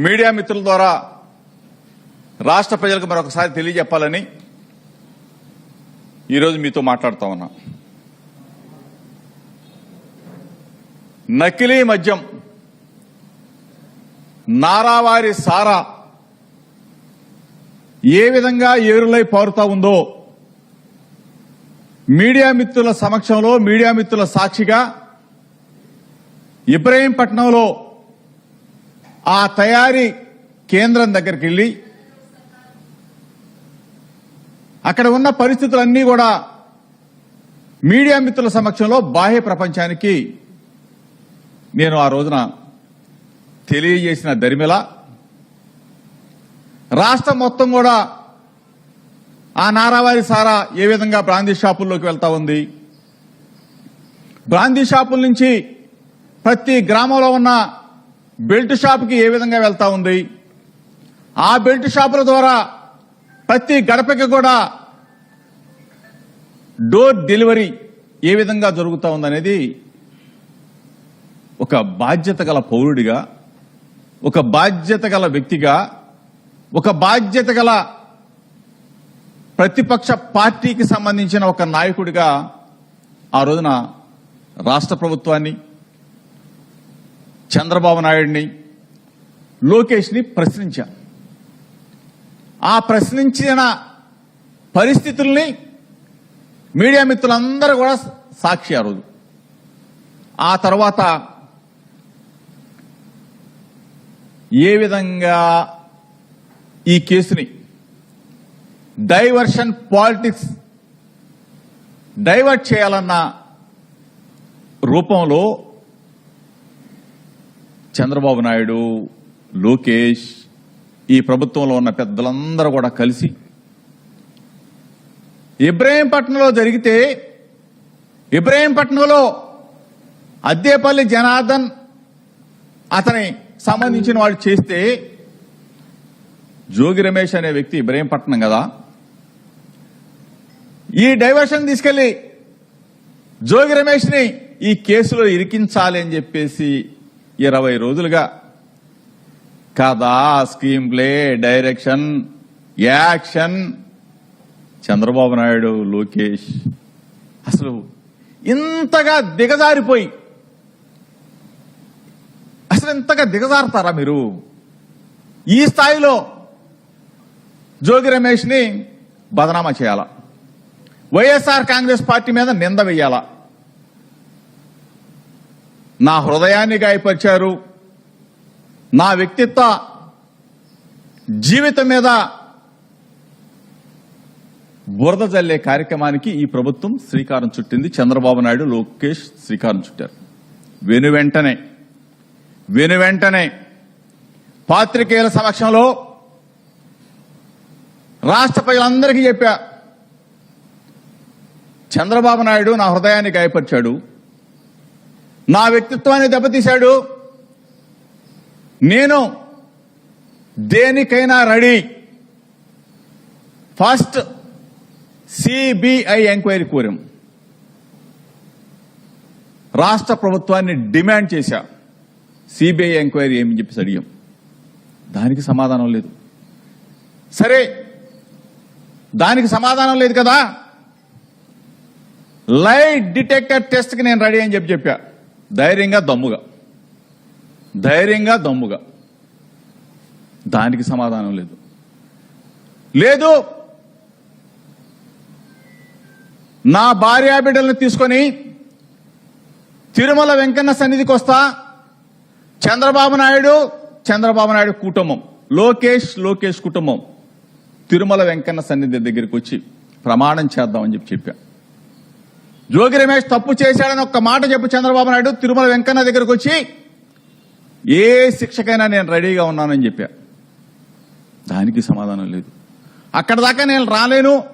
Media మిత్రుల ద్వారా రాష్ట్ర ప్రజలకు మరొకసారి తెలియజెప్పాలని ఈరోజు మీతో మాట్లాడుతా ఉన్నా. నకిలీ మద్యం నారావారి సారా ఏ విధంగా ఏరులై పారుతా ఉందో మీడియా మిత్రుల సమక్షంలో మీడియా మిత్రుల సాక్షిగా ఇబ్రహీంపట్నంలో ఆ తయారీ కేంద్రం దగ్గరికి వెళ్ళి అక్కడ ఉన్న పరిస్థితులన్నీ కూడా మీడియా మిత్రుల సమక్షంలో బాహ్య ప్రపంచానికి నేను ఆ రోజున తెలియజేసిన దరిమిల రాష్ట్రం మొత్తం కూడా ఆ నారావారి సారా ఏ విధంగా బ్రాందీ షాపుల్లోకి వెళ్తా ఉంది? బ్రాందీ షాపుల నుంచి ప్రతి గ్రామంలో ఉన్న బెల్ట్ షాప్కి ఏ విధంగా వెళ్తా ఉంది? ఆ బెల్ట్ షాపుల ద్వారా ప్రతి గడపకి కూడా డోర్ డెలివరీ ఏ విధంగా జరుగుతూ ఉందనేది ఒక బాధ్యత గల పౌరుడిగా ఒక బాధ్యత గల వ్యక్తిగా ఒక బాధ్యత గల ప్రతిపక్ష పార్టీకి సంబంధించిన ఒక నాయకుడిగా ఆ రోజున రాష్ట్ర ప్రభుత్వాన్ని చంద్రబాబు నాయుడిని లోకేష్ని ప్రశ్నించా. ఆ ప్రశ్నించిన పరిస్థితుల్ని మీడియా మిత్రులందరూ కూడా సాక్షి ఆ రోజు. ఆ తర్వాత ఏ విధంగా ఈ కేసుని డైవర్షన్ పాలిటిక్స్ డైవర్ట్ చేయాలన్న రూపంలో చంద్రబాబు నాయుడు లోకేష్ ఈ ప్రభుత్వంలో ఉన్న పెద్దలందరూ కూడా కలిసి ఇబ్రహీంపట్నంలో జరిగితే ఇబ్రహీంపట్నంలో అద్దేపల్లి జనార్దన్ అతని సంబంధించిన వాళ్ళు చేస్తే జోగి రమేష్ అనే వ్యక్తి ఇబ్రహీంపట్నం కదా ఈ డైవర్షన్ తీసుకెళ్ళి జోగి రమేష్ని ఈ కేసులో ఇరికించాలి అని చెప్పేసి ఇరవై రోజులుగా. కథ screenplay direction action. Chandrababu Naidu Lokesh. అసలు ఇంతగా దిగజారిపోయి. అసలు ఇంతగా దిగజారుతారా మీరు? ఈ స్థాయిలో జోగి రమేష్ని బదనామా చేయాలా? వైఎస్ఆర్ కాంగ్రెస్ పార్టీ మీద నింద వేయాలా? నా హృదయాన్ని గాయపరిచారు. నా వ్యక్తిత్వ జీవితం మీద బురద జల్లే కార్యక్రమానికి ఈ ప్రభుత్వం శ్రీకారం చుట్టింది. చంద్రబాబు నాయుడు లోకేష్ శ్రీకారం చుట్టారు. వెను వెంటనే వెను వెంటనే పాత్రికేయుల సమక్షంలో రాష్ట్ర ప్రజలందరికీ చెప్పా. చంద్రబాబు నాయుడు నా హృదయాన్ని గాయపరిచాడు. నా వ్యక్తిత్వాన్ని దెబ్బతీశాడు. నేను దేనికైనా రెడీ. ఫస్ట్ సిబిఐ ఎంక్వైరీ కోరాం. రాష్ట్ర ప్రభుత్వాన్ని డిమాండ్ చేశా. సిబిఐ ఎంక్వైరీ ఏమని చెప్పేసి అడిగాం. దానికి సమాధానం లేదు. సరే దానికి సమాధానం లేదు కదా? లైట్ డిటెక్టర్ టెస్ట్కి నేను రెడీ అని చెప్పి చెప్పా. ధైర్యంగా దమ్ముగా. ధైర్యంగా దమ్ముగా. దానికి సమాధానం లేదు. లేదు. నా భార్యా బిడ్డలను తీసుకొని తిరుమల వెంకన్న సన్నిధికి వస్తా. చంద్రబాబు నాయుడు చంద్రబాబు నాయుడు కుటుంబం. లోకేష్ లోకేష్ కుటుంబం. తిరుమల వెంకన్న సన్నిధి దగ్గరికి వచ్చి ప్రమాణం చేద్దామని చెప్పి చెప్పా. జోగి రమేష్ తప్పు చేశాడని ఒక్క మాట చెప్పు చంద్రబాబు నాయుడు తిరుమల వెంకన్న దగ్గరకు వచ్చి ఏ శిక్షకైనా నేను రెడీగా ఉన్నానని చెప్పా. దానికి సమాధానం లేదు. అక్కడ దాకా నేను రాలేను.